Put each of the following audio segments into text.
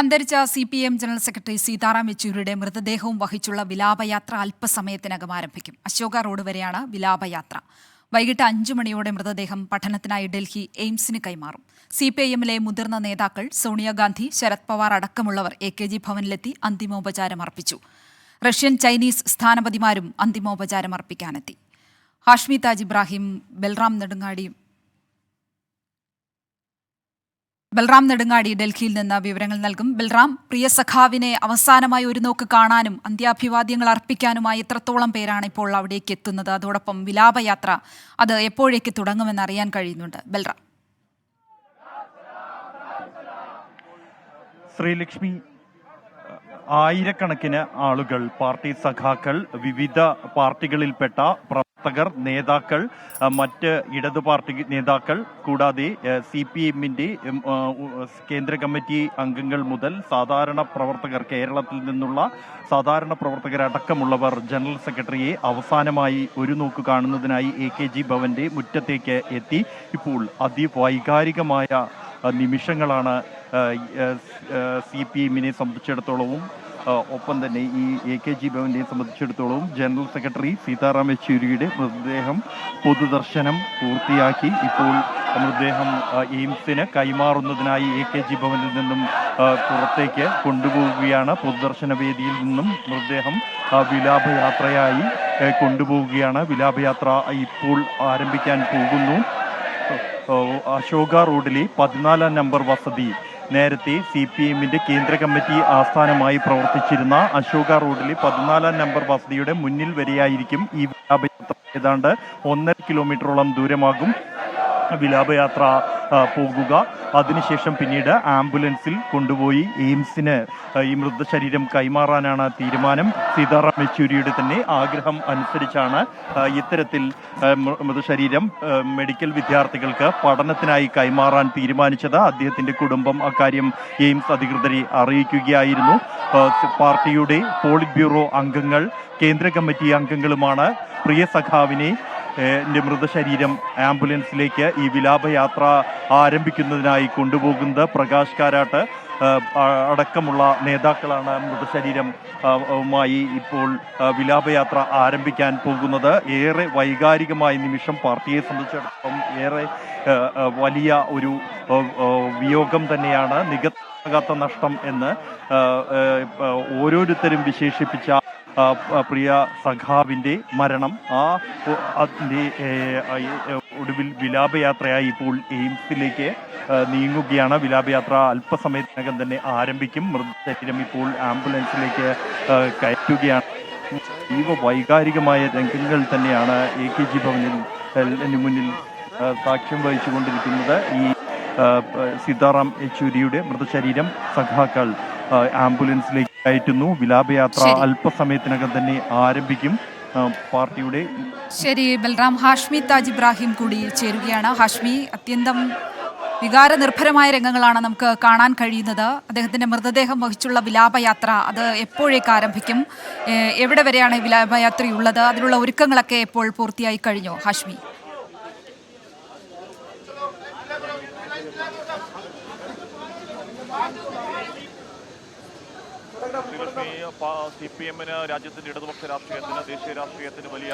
അന്തരിച്ച C P M general secretary Sitaram യെച്ചൂരിയുടെ മൃതദേഹവും വഹിച്ചുള്ള വിലാപയാത്ര അല്പസമയത്തിനകം ആരംഭിക്കും. അശോക റോഡ് വരെയാണ് വിലാപയാത്ര. വൈകിട്ട് അഞ്ചു മണിയോടെ മൃതദേഹം പഠനത്തിനായി ഡൽഹി എയിംസിന് കൈമാറും. സി പി ഐ എമ്മിലെ മുതിർന്ന നേതാക്കൾ സോണിയാഗാന്ധി ശരത് പവാർ അടക്കമുള്ളവർ എ കെ ജി ഭവനിലെത്തി അന്തിമോപചാരം അർപ്പിച്ചു. റഷ്യൻ ചൈനീസ് സ്ഥാനപതിമാരും അന്തിമോപചാരം അർപ്പിക്കാനെത്തി. ഹാഷ്മി താജ് ഇബ്രാഹിം ബൽറാം നെടുങ്ങാടി ബൽറാം നെടുങ്ങാടി ഡൽഹിയിൽ നിന്ന് വിവരങ്ങൾ നൽകും. ബൽറാം പ്രിയ സഖാവിനെ അവസാനമായി ഒരു നോക്ക് കാണാനും അന്ത്യാഭിവാദ്യങ്ങൾ അർപ്പിക്കാനുമായി എത്രത്തോളം പേരാണ് ഇപ്പോൾ അവിടേക്ക് എത്തുന്നത്? അതോടൊപ്പം വിലാപയാത്ര അത് എപ്പോഴേക്ക് തുടങ്ങുമെന്ന് അറിയാൻ കഴിയുന്നുണ്ട്. ബൽറാം. ശ്രീലക്ഷ്മി ആയിരക്കണക്കിന് ആളുകൾ പാർട്ടി സഖാക്കൾ വിവിധ പാർട്ടികളിൽപ്പെട്ട പ്രവർത്തകർ നേതാക്കൾ മറ്റ് ഇടതു പാർട്ടി നേതാക്കൾ കൂടാതെ സി പി എമ്മിന്റെ കേന്ദ്ര കമ്മിറ്റി അംഗങ്ങൾ മുതൽ സാധാരണ പ്രവർത്തകർ കേരളത്തിൽ നിന്നുള്ള സാധാരണ പ്രവർത്തകരടക്കമുള്ളവർ ജനറൽ സെക്രട്ടറിയെ അവസാനമായി ഒരു നോക്ക് കാണുന്നതിനായി എ കെ ജി ഭവന്റെ മുറ്റത്തേക്ക് എത്തി. ഇപ്പോൾ അതിവൈകാരികമായ നിമിഷങ്ങളാണ് സി പി എമ്മിനെ സംബന്ധിച്ചിടത്തോളവും ഒപ്പം തന്നെ ഈ എ കെ ജി ഭവനെ സംബന്ധിച്ചിടത്തോളവും ജനറൽ സെക്രട്ടറി സീതാറാം യെച്ചൂരിയുടെ മൃതദേഹം പൊതുദർശനം പൂർത്തിയാക്കി. ഇപ്പോൾ മൃതദേഹം എയിംസിന് കൈമാറുന്നതിനായി എ കെ ജി ഭവനിൽ നിന്നും പുറത്തേക്ക് കൊണ്ടുപോവുകയാണ്. പൊതുദർശന വേദിയിൽ നിന്നും മൃതദേഹം വിലാപയാത്രയായി കൊണ്ടുപോവുകയാണ്. വിലാപയാത്ര ഇപ്പോൾ ആരംഭിക്കാൻ പോകുന്നു. അശോക റോഡിലെ പതിനാലാം നമ്പർ വസതി. നേരത്തെ സി പി എമ്മിന്റെ കേന്ദ്ര കമ്മിറ്റി ആസ്ഥാനമായി പ്രവർത്തിച്ചിരുന്ന അശോക റോഡിലെ പതിനാലാം നമ്പർ വസതിയുടെ മുന്നിൽ വരെയായിരിക്കും ഈ വിലാപയാത്ര. ഏതാണ്ട് ഒന്നര കിലോമീറ്ററോളം ദൂരമാകും വിലാപയാത്ര. പോകുക. അതിനുശേഷം പിന്നീട് ആംബുലൻസിൽ കൊണ്ടുപോയി എയിംസിന് ഈ മൃതശരീരം കൈമാറാനാണ് തീരുമാനം. സീതാറാം യെച്ചൂരിയുടെ തന്നെ ആഗ്രഹം അനുസരിച്ചാണ് ഇത്തരത്തിൽ മൃതശരീരം മെഡിക്കൽ വിദ്യാർത്ഥികൾക്ക് പഠനത്തിനായി കൈമാറാൻ തീരുമാനിച്ചത്. അദ്ദേഹത്തിന്റെ കുടുംബം അക്കാര്യം എയിംസ് അധികൃതരെ അറിയിക്കുകയായിരുന്നു. പാർട്ടിയുടെ പോളിറ്റ് ബ്യൂറോ അംഗങ്ങൾ കേന്ദ്ര കമ്മിറ്റി അംഗങ്ങളുമാണ്. പ്രിയ സഖാവിനെ ന്റെ മൃതശരീരം ആംബുലൻസിലേക്ക് ഈ വിലാപയാത്ര ആരംഭിക്കുന്നതിനായി കൊണ്ടുപോകുന്നത് പ്രകാശ് കാരാട്ട്. അടക്കമുള്ള നേതാക്കളാണ് മൃതശരീരം മായി ഇപ്പോൾ വിലാപയാത്ര ആരംഭിക്കാൻ പോകുന്നത്. ഏറെ വൈകാരികമായ നിമിഷം പാർട്ടിയെ സംബന്ധിച്ചിടത്തോളം ഏറെ വലിയ ഒരു വിയോഗം തന്നെയാണ്. നികത്താകാത്ത നഷ്ടം എന്ന് ഓരോരുത്തരും വിശേഷിപ്പിച്ച പ്രിയ സഖാവിന്റെ മരണം ആ ഏ, ഒടുവിൽ വിലാപയാത്രയായി ഇപ്പോൾ എയിംസിലേക്ക് നീങ്ങുകയാണ്. വിലാപയാത്ര അല്പസമയത്തിനകം തന്നെ ആരംഭിക്കും. മൃതശരീരം ഇപ്പോൾ ആംബുലൻസിലേക്ക് കയറ്റുകയാണ്. അതീവ വൈകാരികമായ രംഗങ്ങൾ തന്നെയാണ് എ കെ ജി ഭവനിൽ മുന്നിൽ സാക്ഷ്യം വഹിച്ചുകൊണ്ടിരിക്കുന്നത്. ഈ സീതാറാം യെച്ചൂരിയുടെ മൃതശരീരം സഖാക്കൾ ആംബുലൻസിലേക്ക് കയറ്റുന്നു. വിലാപയാത്ര. അല്പസമയത്തിനകം തന്നെ ആരംഭിക്കും. പാർട്ടിയുടെ ശരി ബൽറാം. ഹാഷ്മി താജ് ഇബ്രാഹിം കൂടി ചേരുകയാണ്. ഹാഷ്മി അത്യന്തം വികാര നിർഭരമായ രംഗങ്ങളാണ് നമുക്ക് കാണാൻ കഴിയുന്നത്. അദ്ദേഹത്തിന്റെ മൃതദേഹം വഹിച്ചുള്ള വിലാപയാത്ര അത് എപ്പോഴേക്ക് ആരംഭിക്കും? എവിടെ വരെയാണ് വിലാപയാത്രയുള്ളത്? അതിനുള്ള ഒരുക്കങ്ങളൊക്കെ എപ്പോൾ പൂർത്തിയായി കഴിഞ്ഞോ ഹാഷ്മി? സി പി എമ്മിന് രാജ്യത്തിന്റെ ഇടതുപക്ഷ രാഷ്ട്രീയത്തിന് ദേശീയ രാഷ്ട്രീയത്തിന് വലിയ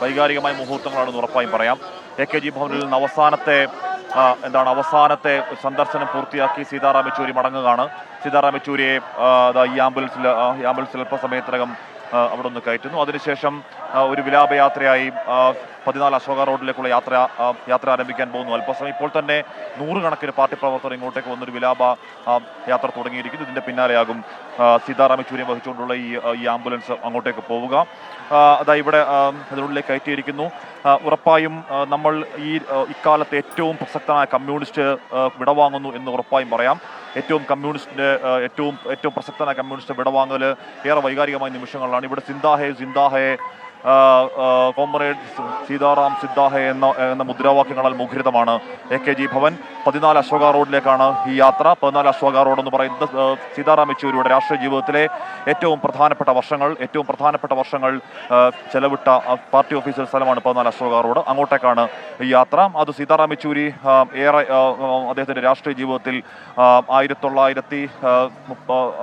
വൈകാരികമായ മുഹൂർത്തങ്ങളാണെന്ന് ഉറപ്പായും പറയാം. എ കെ ജി ഭവനിൽ നിന്ന് അവസാനത്തെ എന്താണ് അവസാനത്തെ സന്ദർശനം പൂർത്തിയാക്കി സീതാറാം യെച്ചൂരി മടങ്ങുകയാണ്. സീതാറാം യെച്ചൂരിയെ ഈ ആംബുലൻസിൽ ആംബുലൻസിൽ അല്പസമയത്തിനകം അവിടെ ഒന്ന് കയറ്റുന്നു. അതിനുശേഷം ഒരു വിലാപയാത്രയായി പതിനാല് അശോക റോഡിലേക്കുള്ള യാത്ര യാത്ര ആരംഭിക്കാൻ പോകുന്നു. അല്പസമയം ഇപ്പോൾ തന്നെ നൂറുകണക്കിന് പാർട്ടി പ്രവർത്തകർ ഇങ്ങോട്ടേക്ക് വന്നൊരു വിലാപ യാത്ര തുടങ്ങിയിരിക്കുന്നു. ഇതിന്റെ പിന്നാലെയാകും സീതാറാം യെച്ചൂരിയെ വഹിച്ചുകൊണ്ടുള്ള ഈ ഈ ആംബുലൻസ് അങ്ങോട്ടേക്ക് പോവുക. അതാ ഇവിടെ അതിനുള്ളിലേക്ക് കയറ്റിയിരിക്കുന്നു. ഉറപ്പായും നമ്മൾ ഈ ഇക്കാലത്ത് ഏറ്റവും പ്രസക്തനായ കമ്മ്യൂണിസ്റ്റ് വിടവാങ്ങുന്നു എന്ന് ഉറപ്പായും പറയാം. ഏറ്റവും കമ്മ്യൂണിസ്റ്റിന്റെ ഏറ്റവും ഏറ്റവും പ്രസക്തനായ കമ്മ്യൂണിസ്റ്റ് വിടവാങ്ങൽ ഏറെ വൈകാരികമായ നിമിഷങ്ങളിലാണ്. ഇവിടെ സിന്ദാഹേ ആ, കോമ്രേഡ് സീതാറാം സിദ്ദാഹെ എന്ന എന്ന മുദ്രാവാക്യങ്ങളാൽ മുഖരിതമാണ് എ കെ ജി ഭവൻ. പതിനാല് അശോക റോഡിലേക്കാണ് ഈ യാത്ര. പതിനാല് അശോക റോഡ് എന്ന് പറയുന്നത് സീതാറാം യെച്ചൂരിയുടെ രാഷ്ട്രീയ ജീവിതത്തിലെ ഏറ്റവും പ്രധാനപ്പെട്ട വർഷങ്ങൾ ഏറ്റവും പ്രധാനപ്പെട്ട വർഷങ്ങൾ ചെലവിട്ട പാർട്ടി ഓഫീസിൽ സ്ഥലമാണ് പതിനാല് അശോക റോഡ്. അങ്ങോട്ടേക്കാണ് ഈ യാത്ര. അത് സീതാറാം യെച്ചൂരി ഏറെ അദ്ദേഹത്തിന്റെ രാഷ്ട്രീയ ജീവിതത്തിൽ ആയിരത്തി തൊള്ളായിരത്തി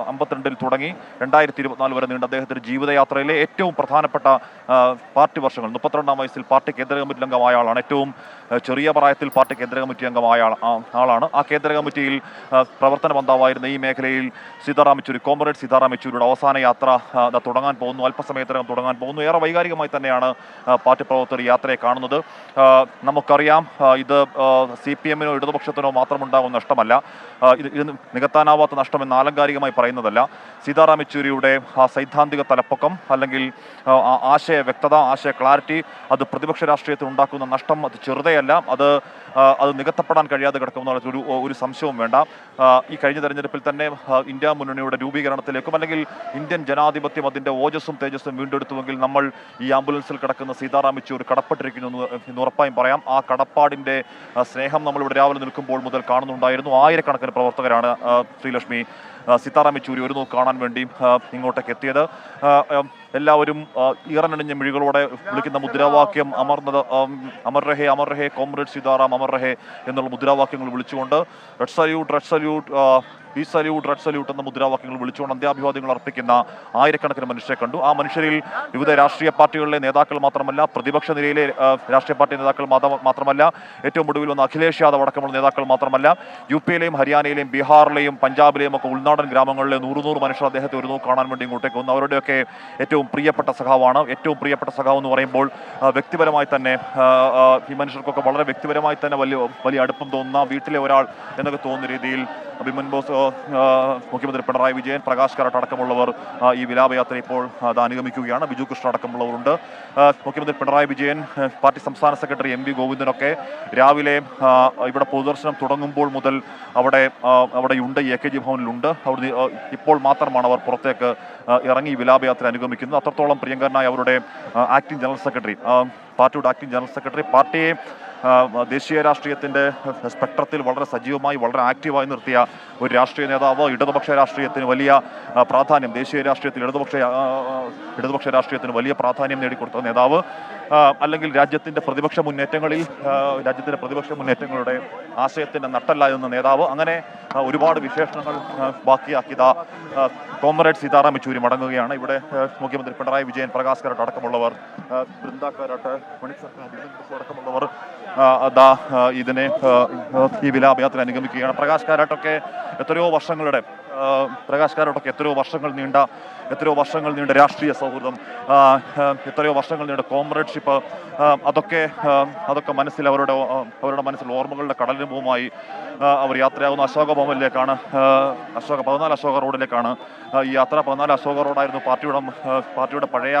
അമ്പത്തിരണ്ടിൽ തുടങ്ങി രണ്ടായിരത്തി ഇരുപത്തിനാല് വരെ നീണ്ട അദ്ദേഹത്തിന്റെ ജീവിതയാത്രയിലെ ഏറ്റവും പ്രധാനപ്പെട്ട പാർട്ടി വർഷങ്ങൾ. മുപ്പത്തിരണ്ടാം വയസ്സിൽ പാർട്ടി കേന്ദ്ര കമ്മിറ്റി അംഗമായ ആളാണ്. ഏറ്റവും ചെറിയ പ്രായത്തിൽ പാർട്ടി കേന്ദ്ര കമ്മിറ്റി അംഗമായ ആൾ- ആളാണ്. ആ കേന്ദ്ര കമ്മിറ്റിയിൽ പ്രവർത്തന ബന്ധാവായിരുന്ന ഈ മേഖലയിൽ സീതാറാം യെച്ചൂരി കോമ്രേഡ് സീതാറാം യെച്ചൂരിയുടെ അവസാന യാത്ര തുടങ്ങാൻ പോകുന്നു. അല്പസമയത്തിനകം തുടങ്ങാൻ പോകുന്നു. ഏറെ വൈകാരികമായി തന്നെയാണ് പാർട്ടി പ്രവർത്തകർ യാത്രയെ കാണുന്നത്. നമുക്കറിയാം ഇത് സി പി എമ്മിനോ ഇടതുപക്ഷത്തിനോ മാത്രമുണ്ടാകുന്ന നഷ്ടമല്ല. ഇത് ഇത് നികത്താനാവാത്ത നഷ്ടമെന്ന് ആലങ്കാരികമായി പറയുന്നതല്ല. സീതാറാം യെച്ചൂരിയുടെ ആ സൈദ്ധാന്തിക തലപ്പൊക്കം അല്ലെങ്കിൽ ആശയ വ്യക്തത ആശയ ക്ലാരിറ്റി അത് പ്രതിപക്ഷ രാഷ്ട്രീയത്തിൽ ഉണ്ടാക്കുന്ന നഷ്ടം അത് ചെറുതയല്ല. അത് അത് നികത്തപ്പെടാൻ കഴിയാതെ കിടക്കുന്ന ഒരു ഒരു സംശയവും വേണ്ട. ഈ കഴിഞ്ഞ തെരഞ്ഞെടുപ്പിൽ തന്നെ ഇന്ത്യ മുന്നണിയുടെ രൂപീകരണത്തിലേക്കും അല്ലെങ്കിൽ ഇന്ത്യൻ ജനാധിപത്യം അതിന്റെ ഓജസ്സും തേജസ്സും വീണ്ടെടുത്തുവെങ്കിൽ നമ്മൾ ഈ ആംബുലൻസിൽ കിടക്കുന്ന സീതാറാം യെച്ചൂർ കടപ്പെട്ടിരിക്കുന്നു എന്ന് ഉറപ്പായും പറയാം. ആ കടപ്പാടിന്റെ സ്നേഹം നമ്മളിവിടെ രാവിലെ നിൽക്കുമ്പോൾ മുതൽ കാണുന്നുണ്ടായിരുന്നു. ആയിരക്കണക്കിന് പ്രവർത്തകരാണ് ശ്രീലക്ഷ്മി ആ, സീതാറാം യെച്ചൂരി ഒരു നോക്ക് കാണാൻ വേണ്ടി ഇങ്ങോട്ടേക്ക് എത്തിയത്. എല്ലാവരും ഈറനണിഞ്ഞ മിഴികളോടെ വിളിക്കുന്ന മുദ്രാവാക്യം അമർന്നത് അമർ രഹേ അമർ കോമ്രേഡ് സീതാറാം അമർ എന്നുള്ള മുദ്രാവാക്യങ്ങൾ വിളിച്ചുകൊണ്ട് റെഡ് സല്യൂട്ട് റെഡ് സല്യൂട്ട് ഈ സല്യൂട്ട് റെഡ് സല്യൂട്ട് എന്ന മുദ്രാവാക്യങ്ങൾ വിളിച്ചുകൊണ്ട് അന്ത്യാഭിവാദ്യങ്ങൾ അർപ്പിക്കുന്ന ആയിരക്കണക്കിന് മനുഷ്യരെ കണ്ടു. ആ മനുഷ്യരിൽ വിവിധ രാഷ്ട്രീയ പാർട്ടികളിലെ നേതാക്കൾ മാത്രമല്ല പ്രതിപക്ഷ നിരയിലെ രാഷ്ട്രീയ പാർട്ടി നേതാക്കൾ മാത്രമല്ല ഏറ്റവും ഒടുവിൽ വന്ന അഖിലേഷ് യാദവ് അടക്കമുള്ള നേതാക്കൾ മാത്രമല്ല യു പിയിലെയും ഹരിയാനയിലെയും ബീഹാറിലെയും പഞ്ചാബിലെയും ഒക്കെ ഉൾനാടൻ ഗ്രാമങ്ങളിലെ നൂറ് നൂറ് മനുഷ്യർ അദ്ദേഹത്തെ ഒരു നോക്ക് കാണാൻ വേണ്ടി ഇങ്ങോട്ടേക്ക് വന്നു. അവരുടെയൊക്കെ ഏറ്റവും പ്രിയപ്പെട്ട സഖാവാണ്. ഏറ്റവും പ്രിയപ്പെട്ട സഖാവ് എന്ന് പറയുമ്പോൾ വ്യക്തിപരമായി തന്നെ ഈ മനുഷ്യർക്കൊക്കെ വളരെ വ്യക്തിപരമായി തന്നെ വലിയ വലിയ അടുപ്പം തോന്നുന്ന വീട്ടിലെ ഒരാൾ എന്നൊക്കെ തോന്നുന്ന രീതിയിൽ ബിമൻ ബോസ് മുഖ്യമന്ത്രി പിണറായി വിജയൻ പ്രകാശ് കാരാട്ട് അടക്കമുള്ളവർ ഈ വിലാപയാത്ര ഇപ്പോൾ അത് അനുഗമിക്കുകയാണ്. ബിജു കൃഷ്ണ അടക്കമുള്ളവരുണ്ട്. മുഖ്യമന്ത്രി പിണറായി വിജയൻ പാർട്ടി സംസ്ഥാന സെക്രട്ടറി എം വി ഗോവിന്ദനൊക്കെ രാവിലെ ഇവിടെ പൊതുദർശനം തുടങ്ങുമ്പോൾ മുതൽ അവിടെ അവിടെ അവിടെയുണ്ട്. എ കെ ജി ഭവനിലുണ്ട് അവിടെ ഇപ്പോൾ മാത്രമാണ് അവർ പുറത്തേക്ക് ഇറങ്ങി വിലാപയാത്ര അനുഗമിക്കുന്നത്. അത്രത്തോളം പ്രിയങ്കരനായ അവരുടെ ആക്ടിംഗ് ജനറൽ സെക്രട്ടറി പാർട്ടിയുടെ ആക്ടിംഗ് ജനറൽ സെക്രട്ടറി പാർട്ടിയെ ദേശീയ രാഷ്ട്രീയത്തിന്റെ സ്പെക്ട്രത്തിൽ വളരെ സജീവമായി വളരെ ആക്റ്റീവായി നിർത്തിയ ഒരു രാഷ്ട്രീയ നേതാവ് ഇടതുപക്ഷ രാഷ്ട്രീയത്തിന് വലിയ പ്രാധാന്യം ദേശീയ രാഷ്ട്രീയത്തിൽ ഇടതുപക്ഷ ഇടതുപക്ഷ രാഷ്ട്രീയത്തിന് വലിയ പ്രാധാന്യം നേടിക്കൊടുത്ത നേതാവ് അല്ലെങ്കിൽ രാജ്യത്തിന്റെ പ്രതിപക്ഷ മുന്നേറ്റങ്ങളിൽ രാജ്യത്തിന്റെ പ്രതിപക്ഷ മുന്നേറ്റങ്ങളുടെ ആശയത്തിന്റെ നട്ടല്ല എന്ന നേതാവ്. അങ്ങനെ ഒരുപാട് വിശേഷണങ്ങൾ ബാക്കിയാക്കിയത് കോമ്രേഡ് സീതാറാം യെച്ചൂരി മടങ്ങുകയാണ്. ഇവിടെ മുഖ്യമന്ത്രി പിണറായി വിജയൻ പ്രകാശ് കാരട്ട് അടക്കമുള്ളവർ ബൃന്ദ കാരാട്ട് മണി സർക്കാർ അടക്കമുള്ളവർ ദാ ഇതിനെ ഈ വിലാപയാത്ര അനുഗമിക്കുകയാണ്. പ്രകാശ് കാരാട്ടൊക്കെ എത്രയോ വർഷങ്ങളുടെ പ്രകാശ് കാരോടൊക്കെ എത്രയോ വർഷങ്ങൾ നീണ്ട എത്രയോ വർഷങ്ങൾ നീണ്ട രാഷ്ട്രീയ സൗഹൃദം എത്രയോ വർഷങ്ങൾ നീണ്ട കോമ്രേഡ്ഷിപ്പ് അതൊക്കെ അതൊക്കെ മനസ്സിൽ അവരുടെ അവരുടെ മനസ്സിൽ ഓർമ്മകളുടെ കടലിനുമായി അവർ യാത്രയാകുന്ന അശോക ഭവനിലേക്കാണ് അശോക പതിനാല് അശോക റോഡിലേക്കാണ് ഈ യാത്ര പതിനാല് അശോക റോഡായിരുന്നു പാർട്ടിയുടെ പാർട്ടിയുടെ പഴയ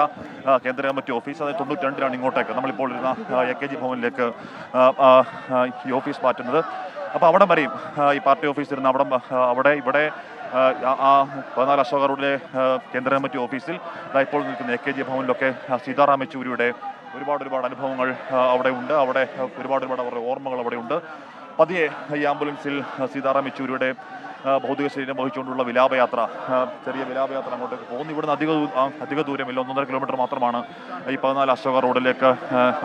കേന്ദ്ര കമ്മിറ്റി ഓഫീസ് അത് തൊണ്ണൂറ്റി രണ്ടിലാണ് ഇങ്ങോട്ടേക്ക്. നമ്മളിപ്പോൾ ഇരുന്ന എ കെ ജി ഭവനിലേക്ക് ഈ ഓഫീസ് മാറ്റുന്നത്. അപ്പോൾ അവിടെ വരെയും ഈ പാർട്ടി ഓഫീസ് ഇരുന്ന് അവിടെ അവിടെ ഇവിടെ ആ, പതിനാല് അശോക റോഡിലെ കേന്ദ്ര കമ്മിറ്റി ഓഫീസിൽ ഇപ്പോൾ നിൽക്കുന്ന എ കെ ജി ഭവനിലൊക്കെ സീതാറാം യെച്ചൂരിയുടെ ഒരുപാട് ഒരുപാട് അനുഭവങ്ങൾ അവിടെ ഉണ്ട്. അവിടെ ഒരുപാട് ഒരുപാട് അവരുടെ ഓർമ്മകൾ അവിടെ ഉണ്ട്. പതിയെ ഈ ആംബുലൻസിൽ സീതാറാം യെച്ചൂരിയുടെ ഭൗതിക ശരീരം വഹിച്ചുകൊണ്ടുള്ള വിലാപയാത്ര ചെറിയ വിലാപയാത്ര അങ്ങോട്ടേക്ക് പോകുന്നു. ഇവിടുന്ന് അധിക അധിക ദൂരമില്ല ഒന്നൊന്നര കിലോമീറ്റർ മാത്രമാണ് ഈ പതിനാല് അശോക റോഡിലേക്ക്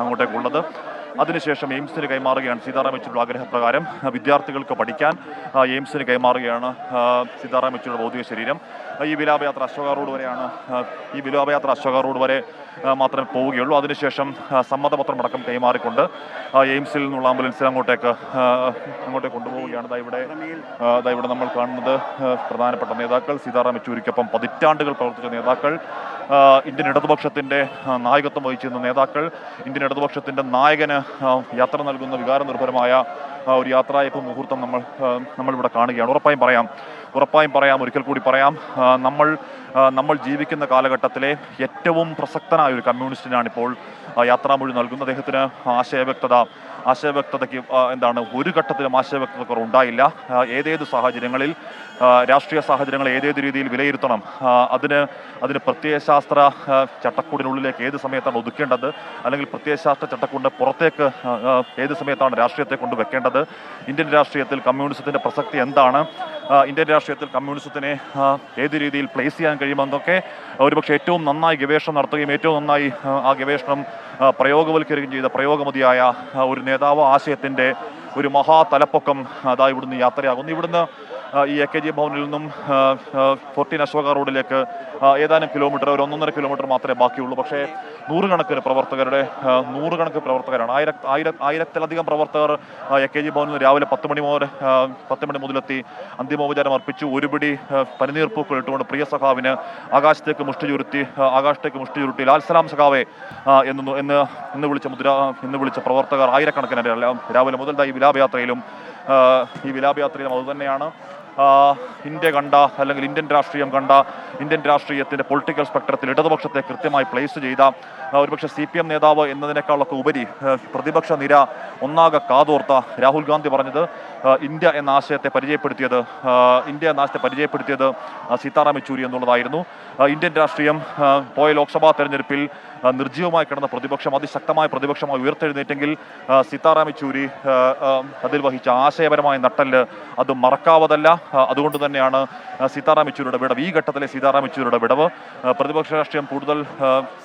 അങ്ങോട്ടേക്കുള്ളത് അതിനുശേഷം എയിംസിന് കൈമാറുകയാണ് സീതാറാം യെച്ചൂരിയുടെ ആഗ്രഹപ്രകാരം. വിദ്യാർത്ഥികൾക്ക് പഠിക്കാൻ എയിംസിന് കൈമാറുകയാണ് സീതാറാം യെച്ചൂരിയുടെ ഭൗതിക ശരീരം. ഈ വിലാപയാത്ര അശോക റോഡ് വരെയാണ് ഈ വിലാപയാത്ര അശോക റോഡ് വരെ മാത്രമേ പോവുകയുള്ളൂ. അതിനുശേഷം സമ്മതപത്രം അടക്കം കൈമാറിക്കൊണ്ട് എയിംസിൽ നിന്നുള്ള ആംബുലൻസിൽ അങ്ങോട്ടേക്ക് അങ്ങോട്ടേക്ക് കൊണ്ടുപോവുകയാണ്. ദാ ഇവിടെ ദാ ഇവിടെ നമ്മൾ കാണുന്നത് പ്രധാനപ്പെട്ട നേതാക്കൾ സീതാറാം യെച്ചൂരിക്കൊപ്പം പതിറ്റാണ്ടുകൾ പ്രവർത്തിച്ച നേതാക്കൾ ഇന്ത്യൻ ഇടതുപക്ഷത്തിന്റെ നായകത്വം വഹിച്ചിരുന്ന നേതാക്കൾ ഇന്ത്യൻ ഇടതുപക്ഷത്തിന്റെ നായകന് യാത്ര നൽകുന്ന വികാര നിർഭരമായ ആ, ഒരു യാത്രായപ്പ് മുഹൂർത്തം നമ്മൾ നമ്മളിവിടെ കാണുകയാണ്. ഉറപ്പായും പറയാം. ഉറപ്പായും പറയാം. ഒരിക്കൽ കൂടി പറയാം. നമ്മൾ നമ്മൾ ജീവിക്കുന്ന കാലഘട്ടത്തിലെ ഏറ്റവും പ്രസക്തനായ ഒരു കമ്മ്യൂണിസ്റ്റിനാണ് ഇപ്പോൾ ആ, യാത്രാമൊഴി നൽകുന്നത് അദ്ദേഹത്തിന് ആശയവ്യക്തത. ആശയവ്യക്തതയ്ക്ക് എന്താണ് ഒരു ഘട്ടത്തിലും ആശയവ്യക്തത കുറവുണ്ടായില്ല ഏതേത് സാഹചര്യങ്ങളിൽ രാഷ്ട്രീയ സാഹചര്യങ്ങൾ ഏതേത് രീതിയിൽ വിലയിരുത്തണം അതിന് അതിന് പ്രത്യയശാസ്ത്ര ചട്ടക്കൂടിനുള്ളിലേക്ക് ഏത് സമയത്താണ് ഒതുക്കേണ്ടത് അല്ലെങ്കിൽ പ്രത്യയശാസ്ത്ര ചട്ടക്കൂടിന് പുറത്തേക്ക് ഏത് സമയത്താണ് രാഷ്ട്രീയത്തെ കൊണ്ട് വെക്കേണ്ടത് ഇന്ത്യൻ രാഷ്ട്രീയത്തിൽ കമ്മ്യൂണിസത്തിന്റെ പ്രസക്തി എന്താണ് ഇന്ത്യൻ രാഷ്ട്രീയത്തിൽ കമ്മ്യൂണിസത്തിനെ ഏത് രീതിയിൽ പ്ലേസ് ചെയ്യാൻ കഴിയുമെന്നൊക്കെ ഒരുപക്ഷെ ഏറ്റവും നന്നായി ഗവേഷണം നടത്തുകയും ഏറ്റവും നന്നായി ആ, ഗവേഷണം പ്രയോഗവൽക്കരിക്കുകയും ചെയ്ത പ്രയോഗമതിയായ ഒരു നേതാവ് ആശയത്തിന്റെ ഒരു മഹാ തലപ്പൊക്കം അതാ ഇവിടുന്ന് യാത്രയാകുന്നു. ഇവിടുന്ന് ഈ എ കെ ജി ഭവനിൽ നിന്നും ഫോർട്ടീൻ അശോക റോഡിലേക്ക് ഏതാനും കിലോമീറ്റർ ഒരു ഒന്നൊന്നര കിലോമീറ്റർ മാത്രമേ ബാക്കിയുള്ളൂ. പക്ഷേ നൂറുകണക്കിന് പ്രവർത്തകരുടെ നൂറുകണക്കിന് പ്രവർത്തകരാണ്. ആയിര ആയിര ആയിരത്തിലധികം പ്രവർത്തകർ എ കെ ജി ഭവനിൽ രാവിലെ പത്ത് മണി മുതൽ പത്ത് മണി മുതലെത്തി അന്തിമോപചാരം അർപ്പിച്ചു. ഒരുപിടി പനിനീർപ്പൂക്കൾ ഇട്ടുകൊണ്ട് പ്രിയ സഖാവിന് ആകാശത്തേക്ക് മുഷ്ടി ചുരുത്തി ആകാശത്തേക്ക് മുഷ്ടി ചുരുട്ടി ലാൽ സലാം സഖാവെ എന്ന് എന്ന് ഇന്ന് വിളിച്ച മുദ്ര ഇന്ന് വിളിച്ച പ്രവർത്തകർ ആയിരക്കണക്കിന് രാവിലെ മുതൽ ഈ വിലാപയാത്രയിലും ഈ വിലാപയാത്രയിലും അതുതന്നെയാണ് ഇന്ത്യ കണ്ട അല്ലെങ്കിൽ ഇന്ത്യൻ രാഷ്ട്രീയം കണ്ട ഇന്ത്യൻ രാഷ്ട്രീയത്തിന്റെ പൊളിറ്റിക്കൽ സ്പെക്ട്രത്തിൽ ഇടതുപക്ഷത്തെ കൃത്യമായി പ്ലേസ് ചെയ്ത ഒരുപക്ഷെ സി പി എം നേതാവ് എന്നതിനേക്കാളൊക്കെ ഉപരി പ്രതിപക്ഷ നിര ഒന്നാകെ കാതോർത്ത രാഹുൽ ഗാന്ധി പറഞ്ഞത് ഇന്ത്യ എന്ന ആശയത്തെ പരിചയപ്പെടുത്തിയത് ഇന്ത്യ എന്ന ആശയത്തെ പരിചയപ്പെടുത്തിയത് സീതാറാം യെച്ചൂരി എന്നുള്ളതായിരുന്നു. ഇന്ത്യൻ രാഷ്ട്രീയം പോയ ലോക്സഭാ തെരഞ്ഞെടുപ്പിൽ നിർജീവമായി കിടന്ന പ്രതിപക്ഷം അതിശക്തമായ പ്രതിപക്ഷമായി ഉയർത്തെഴുന്നേറ്റെങ്കിൽ സീതാറാം യെച്ചൂരി അതിൽ വഹിച്ച ആശയപരമായ നട്ടൽ അത് മറക്കാവതല്ല. അതുകൊണ്ട് തന്നെയാണ് സീതാറാം യെച്ചൂരിയുടെ വിടവ് ഈ ഘട്ടത്തിലെ സീതാറാം യെച്ചൂരിയുടെ വിടവ്. പ്രതിപക്ഷ രാഷ്ട്രീയം കൂടുതൽ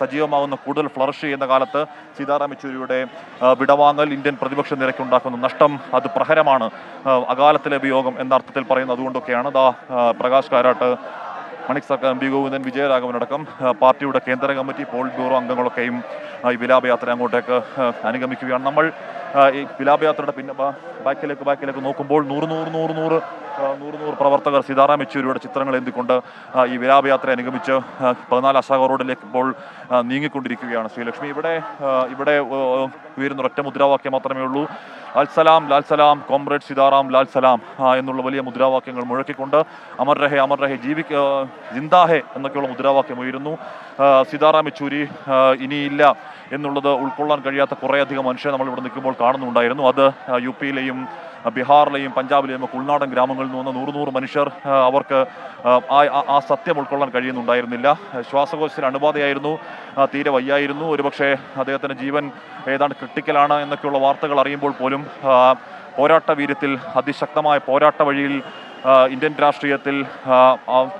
സജീവമാവുന്ന കൂടുതൽ ഫ്ലറിഷ് ചെയ്യുന്ന കാലത്ത് സീതാറാം യെച്ചൂരിയുടെ വിടവാങ്ങൽ ഇന്ത്യൻ പ്രതിപക്ഷ നിരക്കുണ്ടാക്കുന്ന നഷ്ടം അത് പ്രഹരമാണ്. അകാലത്തിലെ വിയോഗം എന്ന അർത്ഥത്തിൽ പറയുന്നത് അതുകൊണ്ടൊക്കെയാണ്. ദാ പ്രകാശ് കാരാട്ട് മണിക് സർക്കാർ എം പി ഗോവിന്ദൻ വിജയരാഘവനടക്കം പാർട്ടിയുടെ കേന്ദ്ര കമ്മിറ്റി പോളിറ്റ് ബ്യൂറോ അംഗങ്ങളൊക്കെയും ഈ വിലാപയാത്ര അങ്ങോട്ടേക്ക് അനുഗമിക്കുകയാണ്. നമ്മൾ ഈ വിലാപയാത്രയുടെ പിന്നെ ബാക്കിലേക്ക് ബാക്കിലേക്ക് നോക്കുമ്പോൾ നൂറ് നൂറ് നൂറ് നൂറ് നൂറ് നൂറ് പ്രവർത്തകർ സീതാറാം യെച്ചൂരിയുടെ ചിത്രങ്ങൾ എന്തിക്കൊണ്ട് ഈ വിലാപയാത്ര അനുഗമിച്ച് പതിനാല് അശോക റോഡിലേക്ക് ഇപ്പോൾ നീങ്ങിക്കൊണ്ടിരിക്കുകയാണ് ശ്രീലക്ഷ്മി. ഇവിടെ ഇവിടെ ഉയരുന്ന ഒറ്റ മുദ്രാവാക്യം മാത്രമേ ഉള്ളൂ. അൽസലാം ലാൽ സലാം കോംറേഡ് സീതാറാം ലാൽ സലാം എന്നുള്ള വലിയ മുദ്രാവാക്യങ്ങൾ മുഴക്കിക്കൊണ്ട് അമർ രഹേ അമർ രഹെ ജീവി ജിന്ദാഹെ എന്നൊക്കെയുള്ള മുദ്രാവാക്യം ഉയരുന്നു. സീതാറാം യെച്ചൂരി ഇനിയില്ല എന്നുള്ളത് ഉൾക്കൊള്ളാൻ കഴിയാത്ത കുറേയധികം മനുഷ്യരെ നമ്മൾ ഇവിടെ നിൽക്കുമ്പോൾ കാണുന്നുണ്ടായിരുന്നു. അത് യു പിയിലെയും ബീഹാറിലെയും പഞ്ചാബിലെയും ഒക്കെ ഉൾനാടൻ ഗ്രാമങ്ങളിൽ നിന്ന് വന്ന നൂറ് നൂറ് മനുഷ്യർ അവർക്ക് ആ, സത്യം ഉൾക്കൊള്ളാൻ കഴിയുന്നുണ്ടായിരുന്നില്ല. ശ്വാസകോശത്തിന് അണുബാധയായിരുന്നു തീരെ വയ്യായിരുന്നു. ഒരുപക്ഷെ അദ്ദേഹത്തിന്റെ ജീവൻ ഏതാണ്ട് ക്രിട്ടിക്കലാണ് എന്നൊക്കെയുള്ള വാർത്തകൾ അറിയുമ്പോൾ പോലും പോരാട്ട വീര്യത്തിൽ അതിശക്തമായ പോരാട്ട വഴിയിൽ ഇന്ത്യൻ രാഷ്ട്രീയത്തിൽ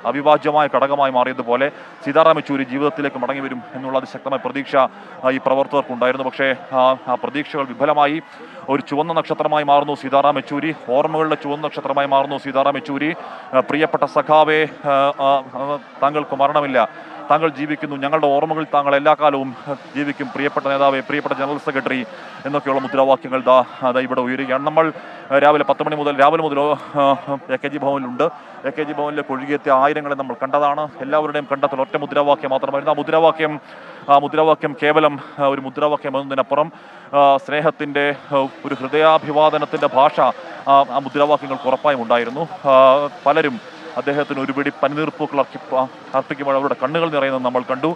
അവിഭാജ്യമായ ഘടകമായി മാറിയതുപോലെ സീതാറാം യെച്ചൂരി ജീവിതത്തിലേക്ക് മടങ്ങി വരും എന്നുള്ള അതിശക്തമായ പ്രതീക്ഷ ഈ പ്രവർത്തകർക്കുണ്ടായിരുന്നു. പക്ഷേ ആ, പ്രതീക്ഷകൾ വിഫലമായി. ഒരു ചുവന്ന നക്ഷത്രമായി മാറുന്നു സീതാറാം യെച്ചൂരി. ഓർമ്മകളുടെ ചുവന്ന നക്ഷത്രമായി മാറുന്നു സീതാറാം യെച്ചൂരി. പ്രിയപ്പെട്ട സഖാവെ താങ്കൾക്ക് മരണമില്ല. താങ്കൾ ജീവിക്കുന്നു. ഞങ്ങളുടെ ഓർമ്മകൾ താങ്കൾ എല്ലാ കാലവും ജീവിക്കും. പ്രിയപ്പെട്ട നേതാവെ പ്രിയപ്പെട്ട ജനറൽ സെക്രട്ടറി എന്നൊക്കെയുള്ള മുദ്രാവാക്യങ്ങൾ ദാ ദാ ഇവിടെ ഉയരുകയാണ്. നമ്മൾ രാവിലെ പത്ത് മണി മുതൽ രാവിലെ മുതൽ എ കെ ജി ഭവനിലുണ്ട്. എ കെ ജി ഭവനിലേക്ക് ഒഴുകിയെത്തിയ ആയിരങ്ങളെ നമ്മൾ കണ്ടതാണ്. എല്ലാവരുടെയും കണ്ടെത്തൽ ഒറ്റ മുദ്രാവാക്യം മാത്രമായിരുന്നു. ആ മുദ്രാവാക്യം ആ മുദ്രാവാക്യം കേവലം ഒരു മുദ്രാവാക്യം എന്നതിനപ്പുറം സ്നേഹത്തിന്റെ ഒരു ഹൃദയാഭിവാദനത്തിന്റെ ഭാഷ ആ മുദ്രാവാക്യങ്ങൾക്ക് ഉറപ്പായും ഉണ്ടായിരുന്നു. പലരും അദ്ദേഹത്തിന് ഒരുപിടി പനിനീർപ്പൂക്കൾ അർപ്പി അർപ്പിക്കുമ്പോൾ അവരുടെ കണ്ണുകൾ നിറയുന്നത് നമ്മൾ കണ്ടു.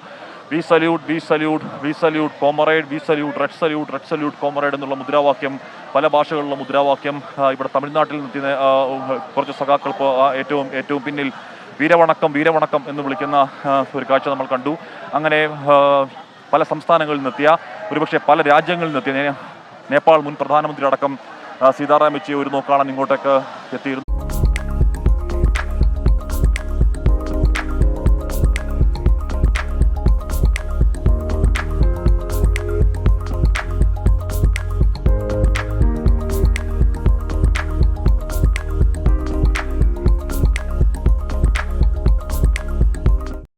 We salute we salute we salute comrade we salute red salute red salute comrade എന്നുള്ള മുദ്രാവാക്യം പല ഭാഷകളിലുള്ള മുദ്രാവാക്യം ഇവിടെ തമിഴ്നാട്ടിൽ നിന്ന് കുറച്ച് സഖാക്കൾ ഏറ്റവും ഏറ്റവും പിന്നിൽ വീരവണക്കം വീരവണക്കം എന്ന് വിളിക്കുന്ന ഒരു കാഴ്ച നമ്മൾ കണ്ടു. അങ്ങനെ പല സംസ്ഥാനങ്ങളിൽ നിന്നെത്തിയ ഒരുപക്ഷെ പല രാജ്യങ്ങളിൽ നിന്നെത്തിയ നേപ്പാൾ മുൻ പ്രധാനമന്ത്രി അടക്കം സീതാറാം യെച്ചൂരി ഒരു നോക്കാണൻ ഇങ്ങോട്ടേക്ക് എത്തിയിരുന്നു